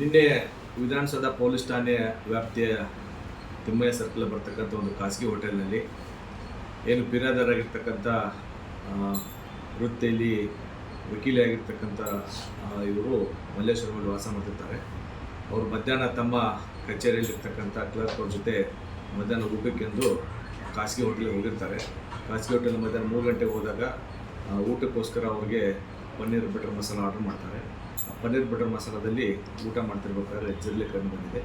ನಿನ್ನೆ ವಿಧಾನಸೌಧ ಪೊಲೀಸ್ ಠಾಣೆ ವ್ಯಾಪ್ತಿಯ ತಿಮ್ಮಯ್ಯ ಸರ್ಕಲ್ ಬರ್ತಕ್ಕಂಥ ಒಂದು ಖಾಸಗಿ ಹೋಟೆಲ್ನಲ್ಲಿ ಏನು ಪಿರಾದರಾಗಿರ್ತಕ್ಕಂಥ ವೃತ್ತಿಯಲ್ಲಿ ವಕೀಲಿಯಾಗಿರ್ತಕ್ಕಂಥ ಇವರು ಮಲ್ಲೇಶ್ವರದಲ್ಲಿ ವಾಸ ಮಾಡ್ತಿರ್ತಾರೆ. ಅವರು ಮಧ್ಯಾಹ್ನ ತಮ್ಮ ಕಚೇರಿಯಲ್ಲಿರ್ತಕ್ಕಂಥ ಕ್ಲರ್ಕ್ ಅವ್ರ ಜೊತೆ ಮಧ್ಯಾಹ್ನ ಊಟಕ್ಕೆಂದು ಖಾಸಗಿ ಹೋಟೆಲ್ಗೆ ಹೋಗಿರ್ತಾರೆ. ಖಾಸಗಿ ಹೋಟೆಲ್ ಮಧ್ಯಾಹ್ನ ಮೂರು ಗಂಟೆಗೆ ಹೋದಾಗ ಊಟಕ್ಕೋಸ್ಕರ ಅವ್ರಿಗೆ ಪನ್ನೀರ್ ಬಟರ್ ಮಸಾಲ ಆರ್ಡರ್ ಮಾಡ್ತಾರೆ. ಆ ಪನ್ನೀರ್ ಬಟರ್ ಮಸಾಲದಲ್ಲಿ ಊಟ ಮಾಡ್ತಿರ್ಬೇಕಾದ್ರೆ ಜಿರಳೆ ಕಂಡು ಬಂದಿದೆ.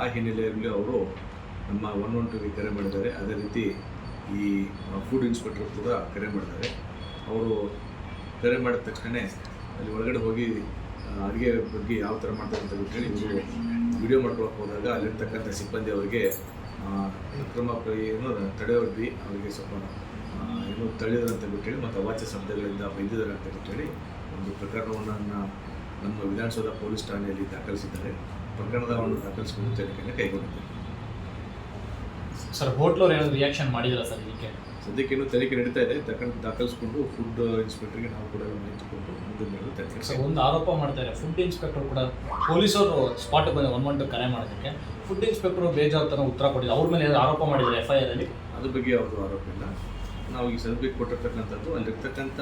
ಆ ಹಿನ್ನೆಲೆಯಲ್ಲಿ ಅವರು ನಮ್ಮ ಒನ್ ಒನ್ ಟೂಗೆ ಕರೆ ಮಾಡಿದ್ದಾರೆ. ಅದೇ ರೀತಿ ಈ ಫುಡ್ ಇನ್ಸ್ಪೆಕ್ಟರ್ ಕೂಡ ಕರೆ ಮಾಡಿದ್ದಾರೆ. ಅವರು ಕರೆ ಮಾಡಿದ ತಕ್ಷಣ ಅಲ್ಲಿ ಒಳಗಡೆ ಹೋಗಿ ಅಡುಗೆ ಬಗ್ಗೆ ಯಾವ ಥರ ಮಾಡ್ತಾರೆ ಅಂತ ಹೇಳಿ ಇವರು ವಿಡಿಯೋ ಮಾಡ್ಕೊಳಕ್ಕೆ ಹೋದಾಗ ಅಲ್ಲಿರ್ತಕ್ಕಂಥ ಸಿಬ್ಬಂದಿ ಅವರಿಗೆ ಕ್ರಮ ಅಕ್ರಮ ಏನು ತಡೆಯೊಡ್ಡಿ ಅವರಿಗೆ ಸ್ವಲ್ಪ ಏನು ತಳ್ಳಿದ್ರು ಅಂತ ಬಿಟ್ಟೇಳಿ ಮತ್ತು ಅವಾಚ್ಯ ಶಬ್ದಗಳಿಂದ ಬೈದಿದ್ದಾರೆ ಅಂತ ಬಿಟ್ಟೇಳಿ ಒಂದು ಪ್ರಕರಣವನ್ನು ನಮ್ಮ ವಿಧಾನಸೌಧ ಪೊಲೀಸ್ ಠಾಣೆಯಲ್ಲಿ ದಾಖಲಿಸಿದ್ದಾರೆ. ಪ್ರಕರಣದ ಒಂದು ದಾಖಲಿಸಿಕೊಂಡು ತನಿಖೆಯನ್ನು ಕೈಗೊಂಡಿದ್ದಾರೆ ಸರ್ ಹೋಟ್ಲವ್ರು ಏನಾದ್ರು ರಿಯಾಕ್ಷನ್ ಮಾಡಿದಿಲ್ಲ ಸರ್ ಇದಕ್ಕೆ? ಸದ್ಯಕ್ಕೆ ಇನ್ನೂ ತನಿಖೆ ನಡೀತಾ ಇದೆ. ತಗೊಂಡು ದಾಖಲಿಸಿಕೊಂಡು ಫುಡ್ ಇನ್ಸ್ಪೆಕ್ಟರ್ಗೆ ನಾವು ಕೂಡ ನಿಂತುಕೊಂಡು ಮುಂದಿನ ತನಿಖೆ ಸರ್ ಒಂದು ಆರೋಪ ಮಾಡ್ತಾರೆ ಫುಡ್ ಇನ್ಸ್ಪೆಕ್ಟರ್ ಕೂಡ ಪೊಲೀಸರು ಸ್ಪಾಟ್ ಬಂದು ಒನ್ ಒನ್ ಟು ಕರೆ ಮಾಡೋದಕ್ಕೆ. ಫುಡ್ ಇನ್ಸ್ಪೆಕ್ಟರ್ ಬೇಜಾರ್ತನ ಉತ್ತರ ಕೊಟ್ಟಿದ್ದಾರೆ. ಅವ್ರ ಮೇಲೆ ಆರೋಪ ಮಾಡಿದ್ದಾರೆ ಎಫ್ ಐ ಆರ್ ಅಲ್ಲಿ? ಅದ್ರ ಬಗ್ಗೆ ಯಾವುದು ಆರೋಪ ಇಲ್ಲ. ನಾವು ಈ ಸದ್ಯಕ್ಕೆ ಕೊಟ್ಟಿರ್ತಕ್ಕಂಥದ್ದು, ಅಲ್ಲಿರ್ತಕ್ಕಂಥ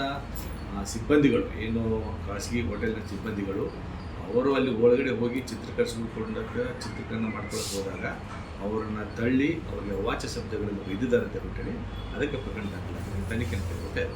ಸಿಬ್ಬಂದಿಗಳು, ಏನು ಖಾಸಗಿ ಹೋಟೆಲ್ನ ಸಿಬ್ಬಂದಿಗಳು, ಅವರು ಅಲ್ಲಿ ಒಳಗಡೆ ಹೋಗಿ ಚಿತ್ರೀಕರಿಸಿಕೊಂಡಾಗ ಚಿತ್ರೀಕರಣ ಮಾಡ್ಕೊಳಕ್ಕೆ ಹೋದಾಗ ಅವರನ್ನು ತಳ್ಳಿ ಅವರಿಗೆ ಅವಾಚ್ಯ ಶಬ್ದಗಳನ್ನು ಬೈದಿದ್ದಾರೆ ಅಂತ ಹೇಳಿ ಅದಕ್ಕೆ ಪ್ರಕರಣ ದಾಖಲಾಗಿದೆ. ತನಿಖೆ ಅಂತ ಸರ್.